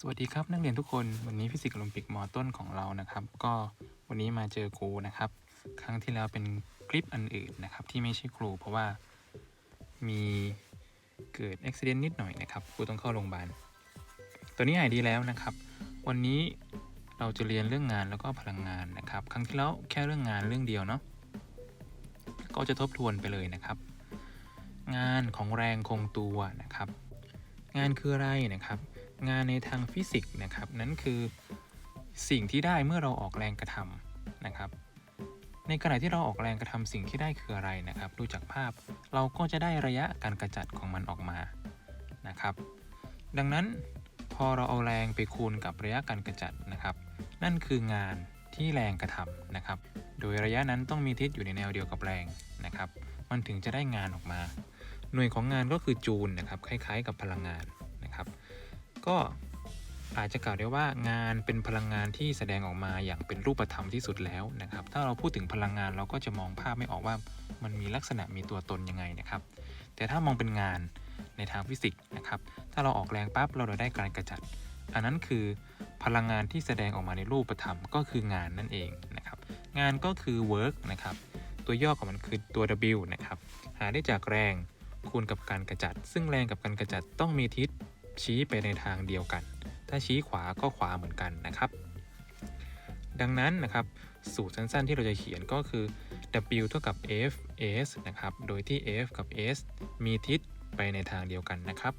สวัสดีครับนักเรียนทุกคนวันนี้ฟิสิกส์โอลิมปิกมอต้นของเรานะครับ ก็วันนี้มาเจอครูนะครับ ครั้งที่แล้วเป็นคลิปอันอื่นนะครับ ที่ไม่ใช่ครูเพราะว่ามีเกิดอุบิเหตุนิดหน่อยนะครับครูต้องเข้าโรงพยาบาลตัวนี้หายดีแล้วนะครับ วันนี้เราจะเรียนเรื่องงานแล้วก็พลังงานนะครับ ครั้งที่แล้วแค่เรื่องงานเรื่องเดียวเนาะก็จะทบทวนไปเลยนะครับ งานของแรงคงตัวนะครับ งานคืออะไรนะครับ งานในทางฟิสิกส์นะครับนั่นคือสิ่งที่ได้เมื่อเราออกแรงกระทำนะครับ ในขณะที่เราออกแรงกระทำสิ่งที่ได้คืออะไรนะครับ ดูจากภาพเราก็จะได้ระยะการกระจัดของมันออกมานะครับ ดังนั้นพอเราเอาแรงไปคูณกับระยะการกระจัดนะครับ นั่นคืองานที่แรงกระทำนะครับ โดยระยะนั้นต้องมีทิศอยู่ในแนวเดียวกับแรงนะครับ มันถึงจะได้งานออกมา หน่วยของงานก็คือจูลนะครับ คล้ายๆ กับพลังงาน ก็อาจจะกล่าวได้ว่างานเป็นพลังงานที่แสดงออกมาอย่างเป็นรูปธรรมที่สุดแล้วนะครับ ถ้าเราพูดถึงพลังงานเราก็จะมองภาพไม่ออกว่ามันมีลักษณะมีตัวตนยังไงนะครับ แต่ถ้ามองเป็นงานในทางฟิสิกส์นะครับ ถ้าเราออกแรงปั๊บเราได้การกระจัด อันนั้นคือพลังงานที่แสดงออกมาในรูปธรรมก็คืองานนั่นเองนะครับ งานก็คือ work นะครับ ตัวย่อของมันคือตัว W นะครับ หาได้จากแรงคูณกับการกระจัด ซึ่งแรงกับการกระจัดต้องมีทิศ ชี้ไปในทางเดียวกัน ถ้าชี้ขวาก็ขวาเหมือนกันนะครับ ดังนั้นนะครับสูตรสั้นๆ ที่เราจะเขียนก็คือ W เท่ากับ F S นะครับ โดยที่ F กับ S มีทิศไปในทางเดียวกันนะครับ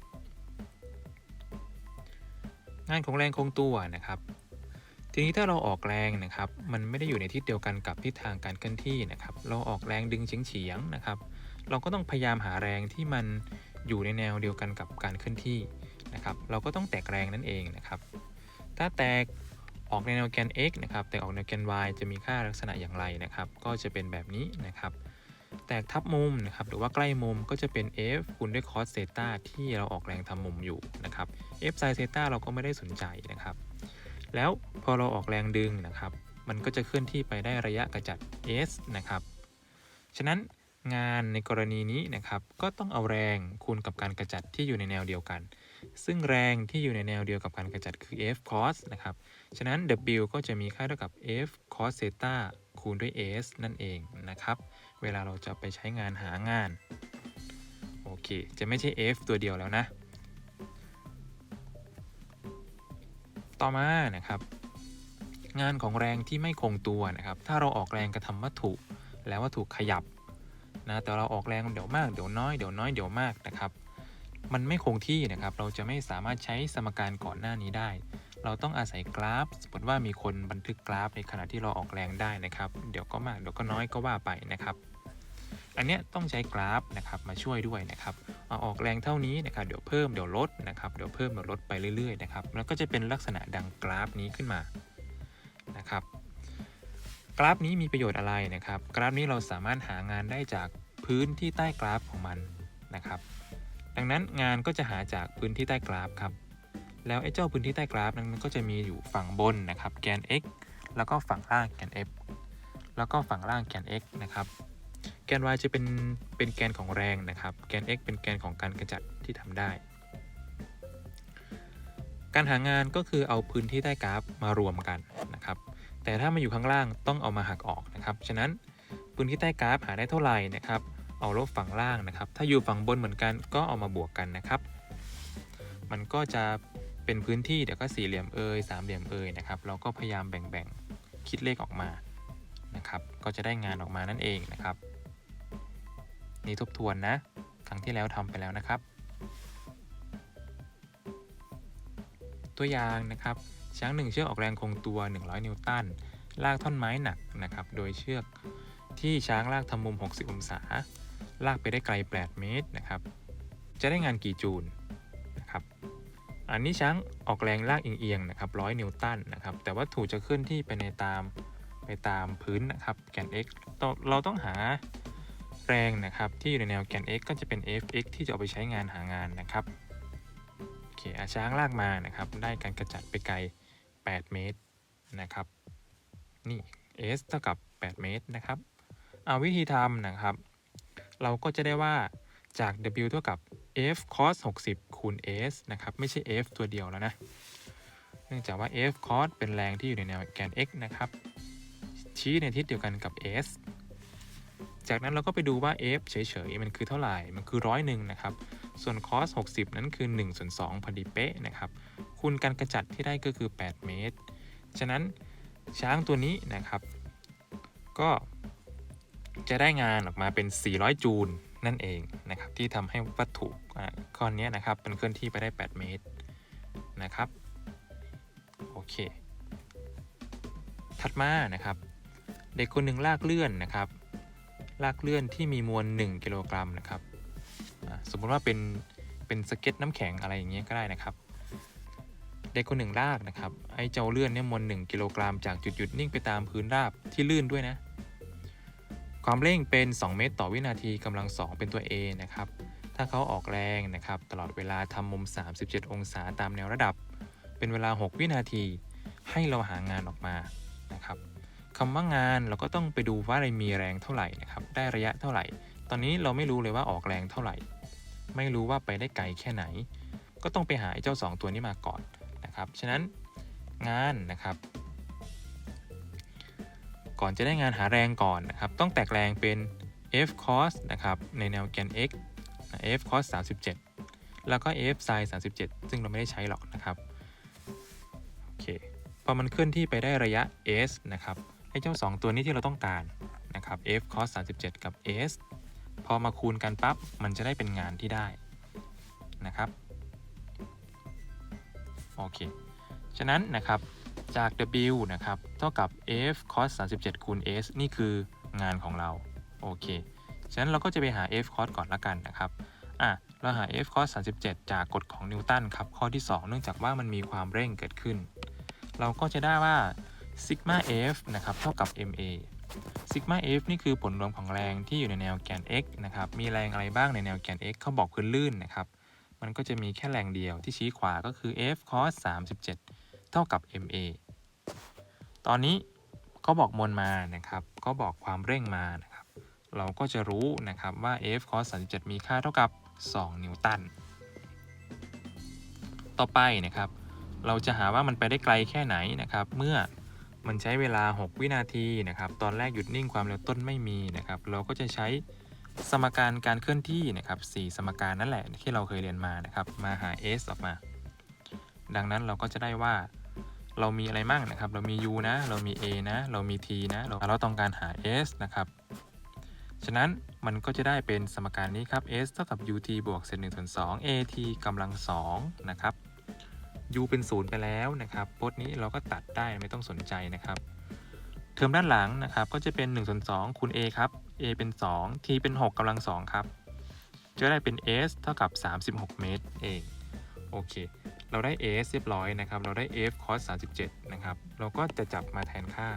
งานของแรงคงตัวนะครับ ทีนี้ถ้าเราออกแรงนะครับ มันไม่ได้อยู่ในทิศเดียวกันกับทิศทางการเคลื่อนที่นะครับ เราออกแรงดึงเฉียงๆนะครับ เราก็ต้องพยายามหาแรงที่มันอยู่ในแนวเดียวกันกับการเคลื่อนที่ นะครับเราก็ต้องแตกแรงนั่นเองนะครับถ้าแตกออกในแนวแกน x นะครับแตกออกในวแกน y จะมีค่าลักษณะอย่างไรนะครับ ก็จะเป็นแบบนี้นะครับ แตกทับมุมนะครับหรือว่าใกล้มุมก็จะเป็น f คูณด้วย cos เซตาที่เราออกแรงทำมุมอยู่นะครับ f sin เซตาเราก็ไม่ได้สนใจนะครับ แล้วพอเราออกแรงดึงนะครับ มันก็จะเคลื่อนที่ไปได้ระยะกระจัด s นะครับ ฉะนั้นงานในกรณีนี้นะครับ ก็ต้องเอาแรงคูณกับการกระจัดที่อยู่ในแนวเดียวกัน ซึ่งแรงที่อยู่ในแนวเดียวกับการกระจัดคือ f cos นะครับ ฉะนั้น w ก็จะมีค่าเท่ากับ f cos เซตาคูณด้วย s นั่นเองนะครับ เวลาเราจะไปใช้งานหางาน โอเค จะไม่ใช่ f ตัวเดียวแล้วนะ ต่อมานะครับงานของแรงที่ไม่คงตัวนะครับ ถ้าเราออกแรงกระทำวัตถุ แล้ววัตถุขยับนะ แต่เราออกแรงเดี๋ยวมาก เดี๋ยวน้อย เดี๋ยวน้อย เดี๋ยวมากนะครับ มันไม่คงที่นะครับ เราจะไม่สามารถใช้สมการก่อนหน้านี้ได้ เราต้องอาศัยกราฟ สมมติว่ามีคนบันทึกกราฟในขณะที่เราออกแรงได้นะครับ เดี๋ยวก็มากเดี๋ยวก็น้อยก็ว่าไปนะครับ อันเนี้ยต้องใช้กราฟนะครับมาช่วยด้วยนะครับเอาออกแรงเท่านี้นะครับ เดี๋ยวเพิ่มเดี๋ยวลดนะครับ เดี๋ยวเพิ่มเดี๋ยวลดไปเรื่อยๆนะครับ แล้วก็จะเป็นลักษณะดังกราฟนี้ขึ้นมา นะครับ กราฟนี้มีประโยชน์อะไรนะครับ กราฟนี้เราสามารถหางานได้จากพื้นที่ใต้กราฟของมันนะครับ ดังนั้นงานก็จะหาจากพื้นที่ใต้กราฟครับ แล้วไอ้เจ้าพื้นที่ใต้กราฟนั้นมันก็จะมีอยู่ฝั่งบนนะครับแกน x แล้วก็ฝั่งล่างแกน f แล้วก็ฝั่งล่างแกน x นะครับ แกน y จะเป็นเป็นแกนของแรงนะครับ แกน x เป็นแกนของการกระจัดที่ทำได้ การหางานก็คือเอาพื้นที่ใต้กราฟมารวมกันนะครับ แต่ถ้ามาอยู่ข้างล่างต้องเอามาหักออกนะครับ ฉะนั้นพื้นที่ใต้กราฟหาได้เท่าไหร่นะครับ เอาลบฝั่งล่างนะครับ ถ้าอยู่ฝั่งบนเหมือนกันก็เอามาบวกกันนะครับ มันก็จะเป็นพื้นที่เดี๋ยวก็สี่เหลี่ยมเอ่ยสามเหลี่ยมเอ่ยนะครับ เราก็พยายามแบ่งๆคิดเลขออกมานะครับ ก็จะได้งานออกมานั่นเองนะครับ นี่ทบทวนนะ ครั้งที่แล้วทำไปแล้วนะครับ ตัวอย่างนะครับ ช้างหนึ่งเชือกออกแรงคงตัว 100 นิวตัน ลากท่อนไม้หนักนะครับ โดยเชือกที่ช้างลากทำมุม 60 องศา ลากไปได้ไกล 8 เมตรนะครับ จะได้งานกี่จูลนะครับ อันนี้ช้างออกแรงลากเอียงๆนะครับ100นิวตันนะครับ แต่ว่าถูจะเคลื่อนที่ไปในตามไปตามพื้นนะครับ แกน x เราเราต้องหาแรงนะครับที่อยู่ในแนวแกน x ก็จะเป็น fx ที่จะเอาไปใช้งานหางานนะครับโอเคอาช้างลากมานะครับ ได้การกระจัดไปไกล 8 เมตรนะครับ นี่ s เท่ากับ 8 เมตรนะครับ เอาวิธีทำนะครับ เราก็จะได้ว่าจาก w เท่ากับ f cos 60 คูณ s นะครับ ไม่ใช่ f ตัวเดียวแล้วนะ เนื่องจากว่า F cos เป็นแรงที่อยู่ในแนวแกน x นะครับ ชี้ในทิศเดียวกันกับ s จากนั้นเราก็ไปดูว่า f เฉยๆ มันคือเท่าไหร่ มันคือร้อยหนึ่งนะครับ ส่วน cos 60 นั้นคือ1ส่วน2พอดีเป๊ะนะครับ คูณการกระจัดที่ได้ก็คือ 8 เมตร ฉะนั้นช้างตัวนี้นะครับ ก็ จะได้งานออกมาเป็น 400 จูลนั่นเองนะครับที่ทำให้วัตถุก้อนนี้นะครับมันเคลื่อนที่ไปได้ 8 เมตรนะครับโอเค ถัดมานะครับ เด็กคนหนึ่งลากเลื่อนนะครับลากเลื่อนที่มีมวล 1 กิโลกรัมนะครับสมมติว่าเป็นเป็นสเก็ตน้ำแข็งอะไรอย่างเงี้ยก็ได้นะครับ เด็กคนหนึ่งลากนะครับไอ้เจ้าเลื่อนเนี่ยมวล 1 กิโลกรัมจากจุดหยุดนิ่งไปตามพื้นราบที่ลื่นด้วยนะ ความเร่งเป็น 2 เมตรต่อวินาทีกำลัง 2 เป็นตัว A นะครับ ถ้าเขาออกแรงนะครับ ตลอดเวลาทำมุม 37 องศาตามแนวระดับ เป็นเวลา 6 วินาที ให้เราหางานออกมานะครับคำว่างานเราก็ต้องไปดูว่าอะไรมีแรงเท่าไหร่นะครับ ได้ระยะเท่าไหร่ ตอนนี้เราไม่รู้เลยว่าออกแรงเท่าไหร่ ไม่รู้ว่าไปได้ไกลแค่ไหน ก็ต้องไปหาไอ้เจ้า 2 ตัวนี้มาก่อนนะครับ ฉะนั้นงานนะครับ ก่อนจะได้งานหาแรงก่อนนะครับ ต้องแตกแรงเป็น F cos นะครับ ในแนวแกน x F cos 37 แล้วก็ F sin 37 ซึ่งเราไม่ได้ใช้หรอกนะครับ โอเค พอมันเคลื่อนที่ไปได้ระยะ s นะครับไอ้เจ้า 2 ตัวนี้ที่เราต้องการนะครับ F cos 37 กับ s พอมาคูณกันปั๊บ มันจะได้เป็นงานที่ได้นะครับ โอเค ฉะนั้นนะครับ จาก W นะครับ เท่ากับ F cos 37คูณ S นี่คืองานของเรา โอเค ฉะนั้นเราก็จะไปหา F cos ก่อนละกันนะครับ อะ เราหา F cos 37 จากกฎของนิวตันครับ ข้อที่ 2 เนื่องจากว่ามันมีความเร่งเกิดขึ้น เราก็จะได้ว่า sigma F นะครับ เท่ากับ ma sigma F นี่คือผลรวมของแรงที่อยู่ในแนวแกน x นะครับ มีแรงอะไรบ้างในแนวแกน x เขาบอกพื้นลื่นนะครับ มันก็จะมีแค่แรงเดียวที่ชี้ขวาก็คือ F cos 37 เท่ากับ ma ตอนนี้เขาบอกมวลมานะครับเขาบอกความเร่งมานะครับ เราก็จะรู้นะครับว่า F cos 37มีค่าเท่ากับ 2 นิวตัน ต่อไปนะครับ เราจะหาว่ามันไปได้ไกลแค่ไหนนะครับ เมื่อมันใช้เวลา 6 วินาทีนะครับ ตอนแรกหยุดนิ่งความเร็วต้นไม่มีนะครับ เราก็จะใช้สมการการเคลื่อนที่นะครับ4สมการนั่นแหละที่เราเคยเรียนมานะครับ มาหา s ออกมา ดังนั้นเราก็จะได้ว่า เรามีอะไรมั่งนะครับ เรามี u นะ เรามี a นะ เรามี t นะเราเราต้องการหา s นะครับ ฉะนั้นมันก็จะได้เป็นสมการนี้ครับ s เท่ากับ ut บวกเศษ1ส่วน2 at กำลัง2นะครับ u เป็นศูนย์ไปแล้วนะครับพจน์นี้เราก็ตัดได้ไม่ต้องสนใจนะครับ เทอมด้านหลังนะครับ ก็จะเป็น1ส่วน2คูณ a ครับ a เป็น 2 t เป็น 6กำลัง2ครับ จะได้เป็น s เท่ากับ 36 เมตรเอง โอเค เราได้ s เรียบร้อยนะครับ เราได้ f cos 37 นะครับ เราก็จะจับมาแทนค่า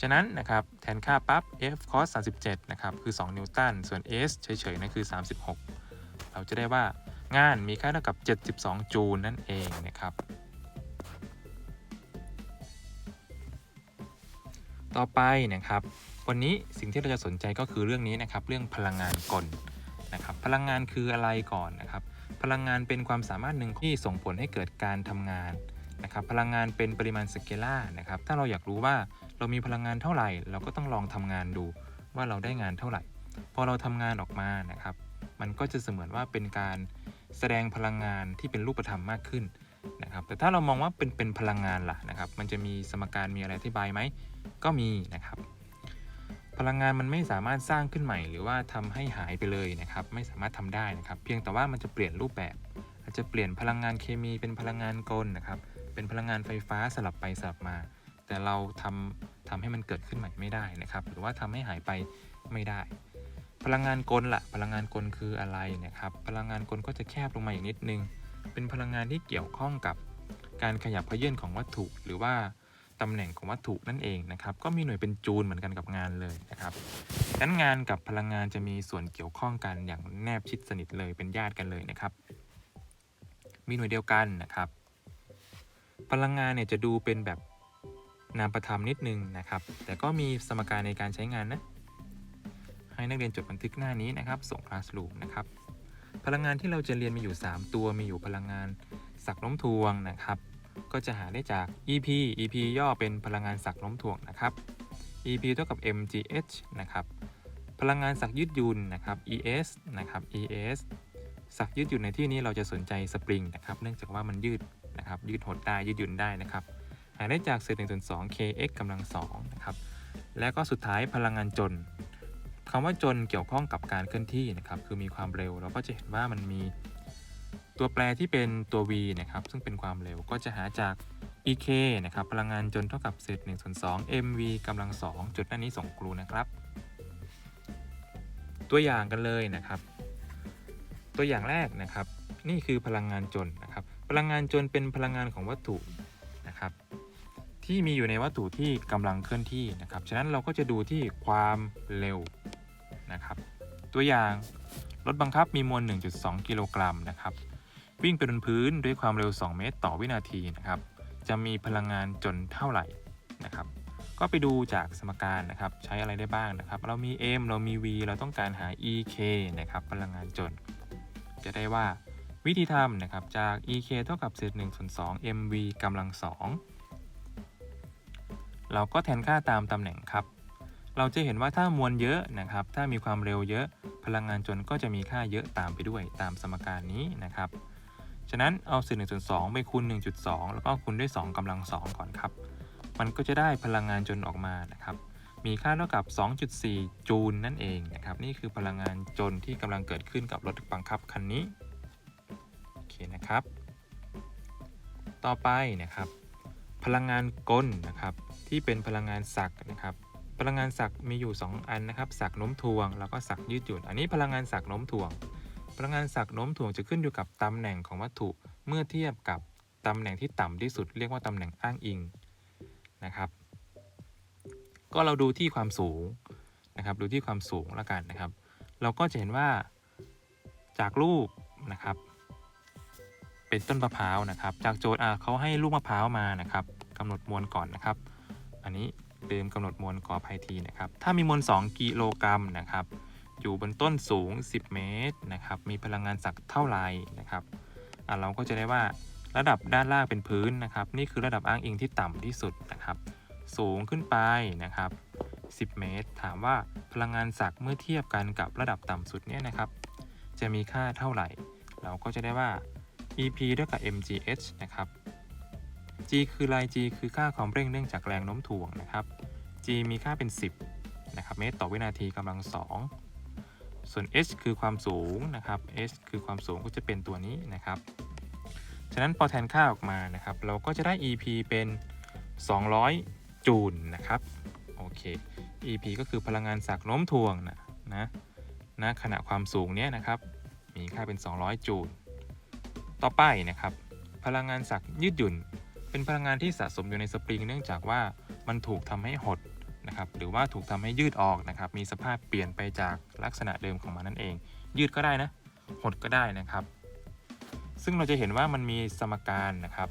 ฉะนั้นนะครับ แทนค่าปั๊บ f cos 37 นะครับ คือ 2 นิวตัน ส่วน s เฉยๆนั่นคือ 36 เราจะได้ว่างานมีค่าเท่ากับ 72 จูลนั่นเองนะครับ ต่อไปนะครับ วันนี้สิ่งที่เราจะสนใจก็คือเรื่องนี้นะครับ เรื่องพลังงานกล นะครับพลังงานคืออะไรก่อนนะครับพลังงานเป็นความสามารถหนึ่งที่ส่งผลให้เกิดการทำงานนะครับพลังงานเป็นปริมาณสเกลาร์นะครับถ้าเราอยากรู้ว่าเรามีพลังงานเท่าไหร่ เราก็ต้องลองทำงานดูว่าเราได้งานเท่าไหร่ พอเราทำงานออกมานะครับ มันก็จะเสมือนว่าเป็นการแสดงพลังงานที่เป็นรูปธรรมมากขึ้นนะครับแต่ถ้าเรามองว่าเป็นเป็นพลังงานล่ะนะครับ มันจะมีสมการมีอะไรอธิบายไหมก็มีนะครับ พลังงานมันไม่สามารถสร้างขึ้นใหม่ หรือว่าทำให้หายไปเลยนะครับ ไม่สามารถทำได้นะครับ เพียงแต่ว่ามันจะเปลี่ยนรูปแบบ อาจจะเปลี่ยนพลังงานเคมีเป็นพลังงานกลนะครับ เป็นพลังงานไฟฟ้าสลับไปสลับมา แต่เราทำทำให้มันเกิดขึ้นใหม่ไม่ได้นะครับ หรือว่าทำให้หายไปไม่ได้ พลังงานกลล่ะ พลังงานกลคืออะไรนะครับ พลังงานกลก็จะแคบลงมาอีกนิดนึง เป็นพลังงานที่เกี่ยวข้องกับการขยับเขยื่อนของวัตถุหรือว่า ตำแหน่งของวัตถุนั่นเองนะครับ ก็มีหน่วยเป็นจูลเหมือนกันกับงานเลยนะครับดังนั้นงานกับพลังงานจะมีส่วนเกี่ยวข้องกันอย่างแนบชิดสนิทเลยเป็นญาติกันเลยนะครับ มีหน่วยเดียวกันนะครับ พลังงานเนี่ยจะดูเป็นแบบนามประธรรมนิดนึงนะครับ แต่ก็มีสมการในการใช้งานนะให้นักเรียนจดบันทึกหน้านี้นะครับ ส่ง Classroom นะครับ พลังงานที่เราจะเรียนมีอยู่ 3 ตัว มีอยู่พลังงานสักโน้มถ่วงนะครับ ก็จะหาได้จาก EP EP ย่อเป็นพลังงานสักโน้มถ่วงนะครับ EP เท่ากับ mgh นะครับ พลังงานสักยืดหยุ่นนะครับ ES นะครับ ES สักยืดหยุ่นในที่นี้เราจะสนใจสปริงนะครับเนื่องจากว่ามันยืดนะครับยืดหดได้ยืดหยุ่นได้นะครับหาได้จากเศษ1ส่วน2 kx กำลัง2นะครับและก็สุดท้ายพลังงานจนคำว่าจนเกี่ยวข้องกับการเคลื่อนที่นะครับคือมีความเร็วเราก็จะเห็นว่ามันมี ตัวแปรที่เป็นตัว v นะครับ ซึ่งเป็นความเร็วก็จะหาจาก ek นะครับ พลังงานจนเท่ากับเศษ1ส่วน2 mv กำลัง 2 จุดหน้านี้ส่งครูนะครับ ตัวอย่างกันเลยนะครับ ตัวอย่างแรกนะครับ นี่คือพลังงานจนนะครับ พลังงานจนเป็นพลังงานของวัตถุนะครับ ที่มีอยู่ในวัตถุที่กำลังเคลื่อนที่นะครับ ฉะนั้นเราก็จะดูที่ความเร็วนะครับ ตัวอย่างรถบังคับมีมวล 1.2 กิโลกรัมนะครับ วิ่งไปบนพื้นด้วยความเร็ว 2 เมตร ต่อวินาทีนะครับ จะมีพลังงานจนเท่าไหร่นะครับ ก็ไปดูจากสมการนะครับ ใช้อะไรได้บ้างนะครับ เรามี m เรามี v เราต้องการหา ek นะครับ พลังงานจน จะได้ว่าวิธีทำนะครับ จาก ek เท่ากับเศษ1ส่วน2 mv กำลัง 2 เราก็แทนค่าตามตำแหน่งครับ เราจะเห็นว่าถ้ามวลเยอะนะครับ ถ้ามีความเร็วเยอะพลังงานจนก็จะมีค่าเยอะตามไปด้วยตามสมการนี้นะครับ ฉะนั้นเอาเศษ1ส่วน2ไปคูณ 1.2 แล้วก็คูณด้วย 2กำลัง 2 ก่อนครับ มันก็จะได้พลังงานจนออกมานะครับ มีค่าเท่ากับ 2.4 จูลนั่นเองนะครับ นี่คือพลังงานจนที่กำลังเกิดขึ้นกับรถบังคับคันนี้ โอเคนะครับ ต่อไปนะครับ พลังงานกลนะครับ ที่เป็นพลังงานศักนะครับพลังงานศักมีอยู่ 2 อันนะครับศักโน้มถ่วง แล้วก็ศักยืดหยุ่น อันนี้พลังงานศักโน้มถ่วง พลังงานศักย์โน้มถ่วงจะขึ้นอยู่กับตำแหน่งของวัตถุเมื่อเทียบกับตำแหน่งที่ต่ำที่สุดเรียกว่าตำแหน่งอ้างอิงนะครับ ก็เราดูที่ความสูงนะครับ ดูที่ความสูงแล้วกันนะครับ เราก็จะเห็นว่าจากรูปนะครับ เป็นต้นมะพร้าวนะครับ จากโจทย์อะเขาให้ลูกมะพร้าวมานะครับกำหนดมวลก่อนนะครับ อันนี้ลืมกำหนดมวลขออภัยทีนะครับ ถ้ามีมวล 2 กิโลกรัมนะครับ อยู่บนต้นสูง 10 เมตรนะครับมีพลังงานสักเท่าไหร่นะครับเราก็จะได้ว่าระดับด้านล่างเป็นพื้นนะครับนี่คือระดับอ้างอิงที่ต่ำที่สุดนะครับ สูงขึ้นไปนะครับ 10 เมตร ถามว่าพลังงานสักเมื่อเทียบกันกับระดับต่ำสุดเนี่ยนะครับ จะมีค่าเท่าไหร่ เราก็จะได้ว่า EP เท่ากับ mgh นะครับ g คืออะไร g คือค่าความเร่งเนื่องจากแรงโน้มถ่วงนะครับ g มีค่าเป็น 10นะครับเมตรต่อวินาทีกำลัง2 ส่วน h คือความสูงนะครับ h คือความสูงก็จะเป็นตัวนี้นะครับ ฉะนั้นพอแทนค่าออกมานะครับ เราก็จะได้ EP เป็น 200 จูลนะครับ โอเค EP ก็คือพลังงานสักโน้มถ่วงนะนะนะขณะความสูงเนี้ยนะครับ มีค่าเป็น 200 จูล ต่อไปนะครับ พลังงานสักยืดหยุ่น เป็นพลังงานที่สะสมอยู่ในสปริง เนื่องจากว่ามันถูกทำให้หด นะครับหรือว่าถูกทำให้ยืดออกนะครับมีสภาพเปลี่ยนไปจากลักษณะเดิมของมันนั่นเอง ยืดก็ได้นะหดก็ได้นะครับ ซึ่งเราจะเห็นว่ามันมีสมการนะครับ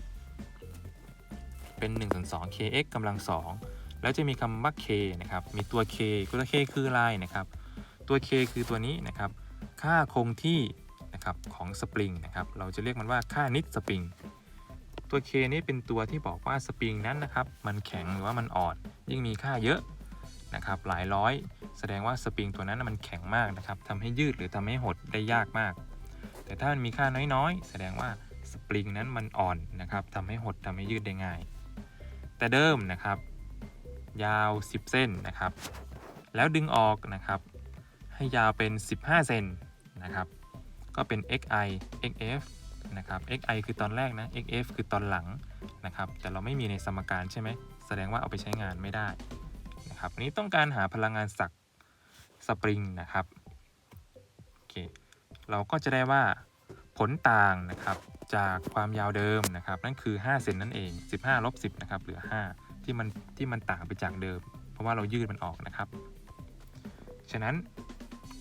เป็น1ส่วน2 kx กำลัง 2 แล้วจะมีคำว่า k นะครับมีตัว k ตัว k คืออะไรนะครับตัว k คือตัวนี้นะครับค่าคงที่นะครับของสปริงนะครับเราจะเรียกมันว่าค่านิดสปริงตัว k นี้เป็นตัวที่บอกว่าสปริงนั้นนะครับ มันแข็งหรือว่ามันอ่อน ยิ่งมีค่าเยอะ นะครับหลายร้อย แสดงว่าสปริงตัวนั้นมันแข็งมากนะครับทำให้ยืดหรือทำให้หดได้ยากมาก แต่ถ้ามันมีค่าน้อยๆ แสดงว่าสปริงนั้นมันอ่อนนะครับทำให้หดทำให้ยืดได้ง่าย แต่เดิมนะครับ ยาว 10 เส้นนะครับ แล้วดึงออกนะครับ ให้ยาวเป็น 15 เซนนะครับก็เป็น xi xf นะครับ xi คือตอนแรกนะ xf คือตอนหลังนะครับ แต่เราไม่มีในสมการใช่ไหม แสดงว่าเอาไปใช้งานไม่ได้ นะครับอันนี้ต้องการหาพลังงานสักสปริงนะครับโอเคเราก็จะได้ว่าผลต่างนะครับจากความยาวเดิมนะครับ นั่นคือ 5 เซนนั่นเอง 15ลบ10นะครับเหลือ 5 ที่มันที่มันต่างไปจากเดิม เพราะว่าเรายืดมันออกนะครับ ฉะนั้น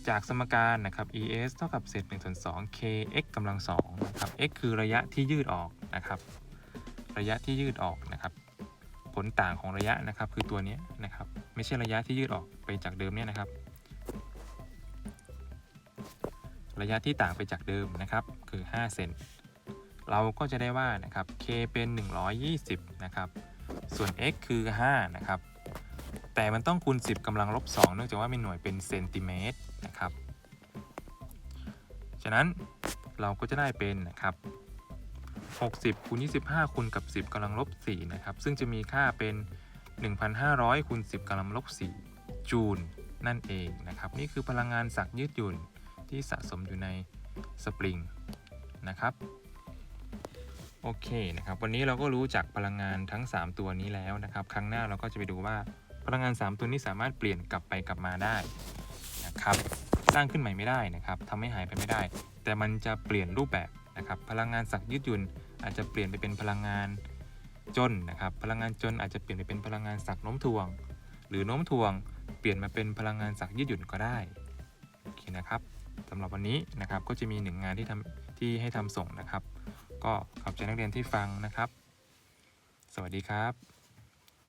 จากสมการนะครับ es เท่ากับเศษ1ส่วน2 kx กำลัง2นะครับ x คือระยะที่ยืดออกนะครับ ระยะที่ยืดออกนะครับ ผลต่างของระยะนะครับคือตัวนี้นะครับ ไม่ใช่ระยะที่ยืดออกไปจากเดิมเนี่ยนะครับ ระยะที่ต่างไปจากเดิมนะครับคือ 5 เซนเราก็จะได้ว่านะครับ k เป็น 120 นะครับ ส่วน x คือ 5 นะครับ แต่มันต้องคูณ 10กำลังลบ 2 เนื่องจากว่ามีหน่วยเป็นเซนติเมตรนะครับ ฉะนั้นเราก็จะได้เป็นนะครับ 60คูณ25คูณกับ 10กำลังลบ4นะครับ ซึ่งจะมีค่าเป็น 1,500คูณ10กำลังลบ4จูลนั่นเองนะครับ นี่คือพลังงานสักยืดหยุ่นที่สะสมอยู่ในสปริงนะครับโอเคนะครับ วันนี้เราก็รู้จักพลังงานทั้ง 3 ตัวนี้แล้วนะครับ ครั้งหน้าเราก็จะไปดูว่าพลังงาน 3 ตัวนี้สามารถเปลี่ยนกลับไปกลับมาได้นะครับ สร้างขึ้นใหม่ไม่ได้นะครับทำให้หายไปไม่ได้ แต่มันจะเปลี่ยนรูปแบบนะครับ พลังงานสักยืดหยุ่นอาจจะเปลี่ยนไปเป็นพลังงาน จนนะครับพลังงานจนอาจจะเปลี่ยนไปเป็นพลังงานสักโน้มถ่วง หรือโน้มถ่วง เปลี่ยนมาเป็นพลังงานสักยืดหยุ่นก็ได้โอเคนะครับสำหรับวันนี้นะครับก็จะมีหนึ่งงานที่ทำที่ให้ทำส่งนะครับ ก็ขอบใจนักเรียนที่ฟังนะครับ สวัสดีครับ